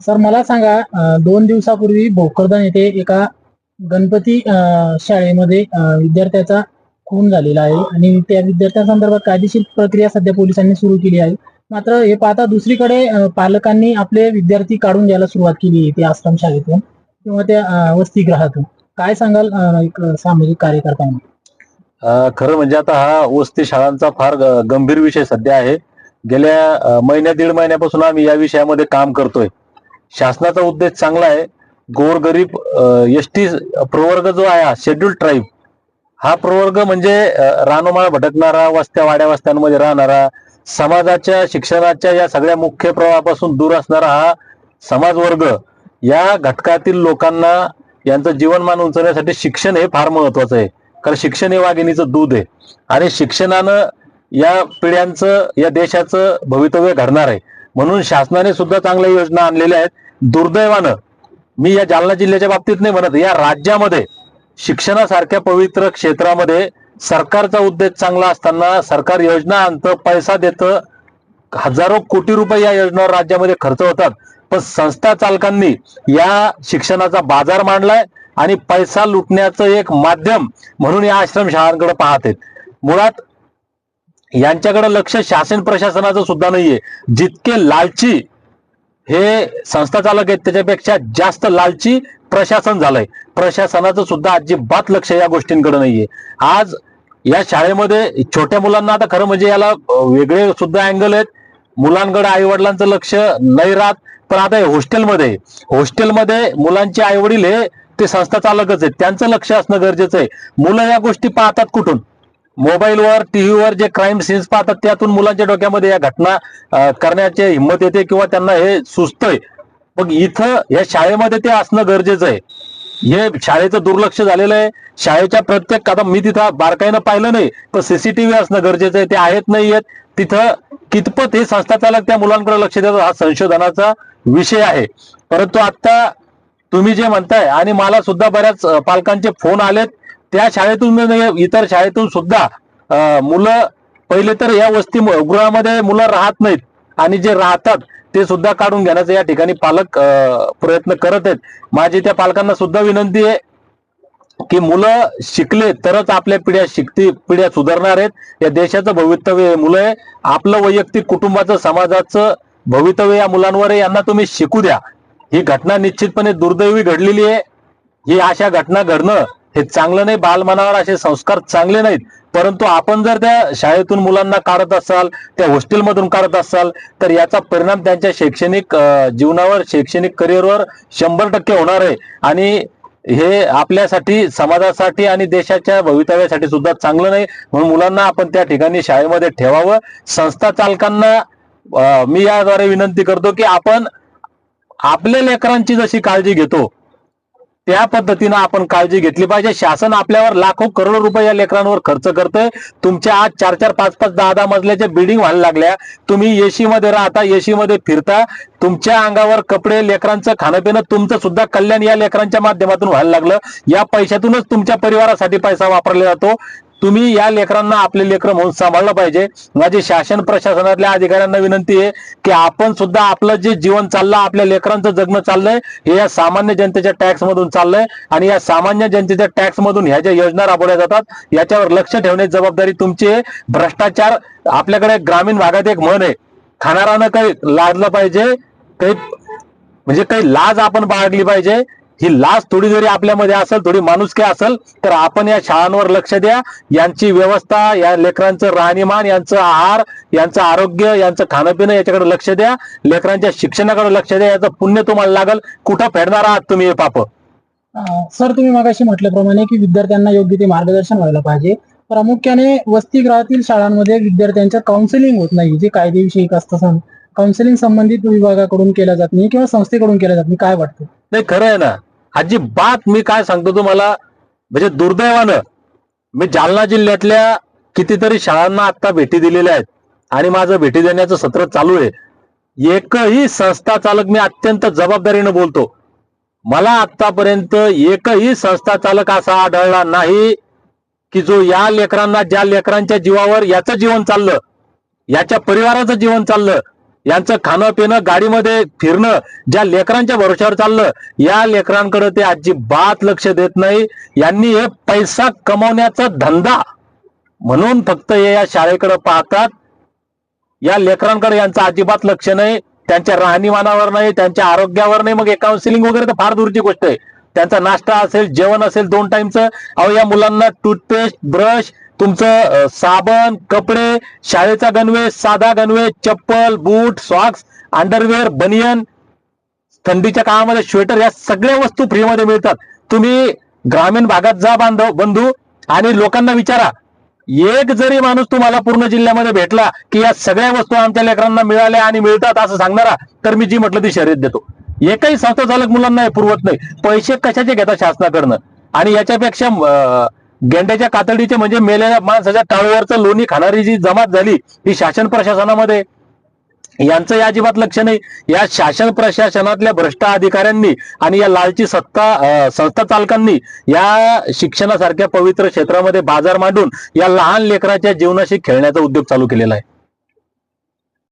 Sir मला सांगा दोन दिवसापूर्वी भोकरदन येथे एका गणपती शाळेमध्ये विद्यार्थ्याचा खून झालेला आहे आणि त्या विद्यार्थ्यांसंदर्भात कायदेशीर प्रक्रिया सध्या पोलिसांनी सुरू केली आहे. मात्र हे पाहता दुसरीकडे पालकांनी आपले विद्यार्थी काढून द्यायला सुरुवात केली आहे त्या आश्रम शाळेतून किंवा त्या वसतिगृहातून. काय सांगाल एक सामाजिक कार्यकर्ता म्हणून खरं म्हणजे आता हा वस्ती शाळांचा फार गंभीर विषय सध्या आहे. गेल्या महिन्या दीड महिन्यापासून आम्ही या विषयामध्ये काम करतोय. शासनाचा उद्देश चांगला आहे. गोरगरीब एस टी प्रवर्ग जो आहे शेड्यूल ट्राईब हा प्रवर्ग म्हणजे रानोमाळ भटकणारा वस्त्या वाड्या वस्त्यांमध्ये राहणारा समाजाच्या शिक्षणाच्या या सगळ्या मुख्य प्रवाहापासून दूर असणारा हा समाज वर्ग या घटकातील लोकांना यांचं जीवनमान उंचवण्यासाठी शिक्षण हे फार महत्वाचं आहे. कारण शिक्षण हे वाघिणीचं दूध आहे. आणि शिक्षणानं या पिढ्यांचं या देशाचं भवितव्य घडणार आहे. म्हणून शासनाने सुद्धा चांगल्या योजना आणलेल्या आहेत. दुर्दैवानं मी या जालना जिल्ह्याच्या बाबतीत नाही म्हणत या राज्यामध्ये शिक्षणासारख्या पवित्र क्षेत्रामध्ये सरकारचा उद्देश चांगला असताना सरकार योजना आणतं पैसा देतं. हजारो कोटी रुपये या योजनावर राज्यामध्ये खर्च होतात. पण संस्था चालकांनी या शिक्षणाचा बाजार मांडलाय आणि पैसा लुटण्याचं एक माध्यम म्हणून या आश्रमशाळांकडे पाहत आहेत. मुळात यांच्याकडे लक्ष शासन प्रशासनाचं सुद्धा नाहीये. जितके लालची हे संस्था चालक आहेत त्याच्यापेक्षा जास्त लालची प्रशासन झालंय. प्रशासनाचं सुद्धा अजिबात लक्ष या गोष्टींकडे नाहीये. आज या शाळेमध्ये छोट्या मुलांना आता खरं म्हणजे याला वेगळे सुद्धा अँगल आहेत. मुलांकडे आई वडिलांचं लक्ष नाही राहत. पण आता हॉस्टेलमध्ये हॉस्टेलमध्ये मुलांचे आई वडील हे ते संस्था चालकच आहेत. त्यांचं लक्ष असणं गरजेचं आहे. मुलं या गोष्टी पाहतात कुठून? मोबाईलवर टीव्हीवर जे क्राईम सीन्स पाहतात त्यातून मुलांच्या डोक्यामध्ये या घटना करण्याची हिंमत येते किंवा त्यांना हे सुचतंय. मग इथं या शाळेमध्ये ते असणं गरजेचं आहे. हे शाळेचं दुर्लक्ष झालेलं आहे. शाळेच्या प्रत्येक आता मी तिथं बारकाईनं पाहिलं नाही पण सीसीटीव्ही असणं गरजेचं आहे. ते आहेत नाही आहेत तिथं कितपत हे संस्था चालक त्या मुलांकडे लक्ष देतात हा संशोधनाचा विषय आहे. परंतु आता तुम्ही जे म्हणताय आणि मला सुद्धा बऱ्याच पालकांचे फोन आलेत त्या शाळेतून इतर शाळेतून सुद्धा मुलं पहिले तर या वस्ती गृहामध्ये मुलं राहत नाहीत. आणि जे राहतात ते सुद्धा काढून घेण्याचा या ठिकाणी पालक प्रयत्न करत आहेत. माझी त्या पालकांना सुद्धा विनंती आहे की मुलं शिकले तरच आपल्या पिढ्या शिकती पिढ्या सुधारणार आहेत. या देशाचं भवितव्य मुलं आहे. आपलं वैयक्तिक कुटुंबाचं समाजाचं भवितव्य या मुलांवर आहे. यांना तुम्ही शिकू द्या. ही घटना निश्चितपणे दुर्दैवी घडलेली आहे. ही अशा घटना घडणं हे चांगलं नाही बालमनावर असे संस्कार चांगले नाहीत. परंतु आपण जर त्या शाळेतून मुलांना काढत असाल त्या हॉस्टेलमधून काढत असाल तर याचा परिणाम त्यांच्या शैक्षणिक जीवनावर शैक्षणिक करिअरवर शंभर टक्के होणार आहे. आणि हे आपल्यासाठी समाजासाठी आणि देशाच्या भवितव्यासाठी सुद्धा चांगलं नाही. म्हणून मुलांना आपण त्या ठिकाणी शाळेमध्ये ठेवावं. संस्था चालकांना मी याद्वारे विनंती करतो की आपण आपल्या लेकरांची जशी काळजी घेतो त्या पद्धतीनं आपण काळजी घेतली पाहिजे. शासन आपल्यावर लाखो करोड रुपये या लेकरांवर खर्च करतोय. तुमच्या आज चार चार पाच पाच दहा दहा मजल्याच्या बिल्डिंग व्हायला लागल्या. तुम्ही एसी मध्ये राहता एसी मध्ये फिरता. तुमच्या अंगावर कपडे लेकरांचं खाणं पिणं तुमचं सुद्धा कल्याण या लेकरांच्या माध्यमातून व्हायला लागलं. या पैशातूनच तुमच्या परिवारासाठी पैसा वापरला जातो. तुम्ही या लेकरांना आपले लेकर म्हणून सांभाळलं पाहिजे. माझी शासन प्रशासनातल्या अधिकाऱ्यांना विनंती आहे की आपण सुद्धा आपलं जे जीवन चाललं आपल्या लेकरांचं जगणं चाललंय हे या सामान्य जनतेच्या टॅक्स मधून चाललंय आणि या सामान्य जनतेच्या टॅक्स मधून ह्या ज्या योजना राबवल्या जातात याच्यावर लक्ष ठेवण्याची जबाबदारी तुमची आहे. भ्रष्टाचार आपल्याकडे ग्रामीण भागात एक म्हण आहे खाणारानं काही लाजलं पाहिजे काही म्हणजे काही लाज आपण बाळगली पाहिजे ही लाज थोडी जरी आपल्यामध्ये असेल थोडी माणुसकी असेल तर आपण या शाळांवर लक्ष द्या. यांची व्यवस्था या लेकरांचं राहणीमान यांचं आहार यांचं आरोग्य यांचं खाणं पिणं याच्याकडे लक्ष द्या. लेकरांच्या शिक्षणाकडे लक्ष द्या. याचं पुण्य तुम्हाला लागल. कुठं फेडणार आहात तुम्ही हे पाप? सर तुम्ही मगाशी म्हटल्याप्रमाणे की विद्यार्थ्यांना योग्य ते मार्गदर्शन व्हायला पाहिजे. प्रामुख्याने वसतिगृहातील शाळांमध्ये विद्यार्थ्यांचं काउन्सिलिंग होत नाही जे कायदेविषयक असतं काउन्सिलिंग संबंधित विभागाकडून केलं जात नाही किंवा संस्थेकडून केलं जात नाही. काय वाटतं? नाही खरं आहे ना. अजिबात मी काय सांगतो तुम्हाला म्हणजे दुर्दैवानं मी जालना जिल्ह्यातल्या कितीतरी शाळांना आता भेटी दिलेल्या आहेत आणि माझं भेटी देण्याचं सत्र चालू आहे. एकही संस्था चालक मी अत्यंत जबाबदारीनं बोलतो. मला आतापर्यंत एकही संस्था चालक असा आढळला नाही की जो या लेकरांना ज्या लेकरांच्या जीवावर याचं जीवन चाललं याच्या परिवाराचं जीवन चाललं यांचं खाणं पिणं गाडीमध्ये फिरणं ज्या लेकरांच्या भरोश्यावर चाललं या लेकरांकडे ते अजिबात लक्ष देत नाही. यांनी हे पैसा कमवण्याचा धंदा म्हणून फक्त हे या शाळेकडे पाहतात. या लेकरांकडे यांचं अजिबात लक्ष नाही. त्यांच्या राहणीमानावर नाही त्यांच्या आरोग्यावर नाही. मग हे काउन्सिलिंग वगैरे तर फार दूरची गोष्ट आहे. त्यांचा नाश्ता असेल जेवण असेल दोन टाइमचं अहो या मुलांना टूथपेस्ट ब्रश तुमचं साबण कपडे शाळेचा गणवेश साधा गणवेश चप्पल बूट सॉक्स अंडरवेअर बनियन थंडीच्या काळामध्ये स्वेटर या सगळ्या वस्तू फ्रीमध्ये मिळतात. तुम्ही ग्रामीण भागात जा बांधव बंधू आणि लोकांना विचारा. एक जरी माणूस तुम्हाला पूर्ण जिल्ह्यामध्ये भेटला की या सगळ्या वस्तू आमच्या लेकरांना मिळाल्या आणि मिळतात असं सांगणारा तर मी जी म्हटलं ती शर्यत देतो. एकही संस्था चालक मुलांना हे पुरवत नाही. पैसे कशाचे घेतात शासनाकडनं? आणि याच्यापेक्षा गेंड्याच्या कातडीचे म्हणजे मेलेल्या माणसाच्या टाळूवरचं लोणी खाणारी जी जमात झाली ही शासन प्रशासनामध्ये. यांचं या अजिबात लक्ष नाही. या शासन प्रशासनातल्या भ्रष्ट अधिकाऱ्यांनी आणि या लालची सत्ता संस्था चालकांनी या शिक्षणासारख्या पवित्र क्षेत्रामध्ये बाजार मांडून या लहान लेकराच्या जीवनाशी खेळण्याचा उद्योग चालू केलेला आहे.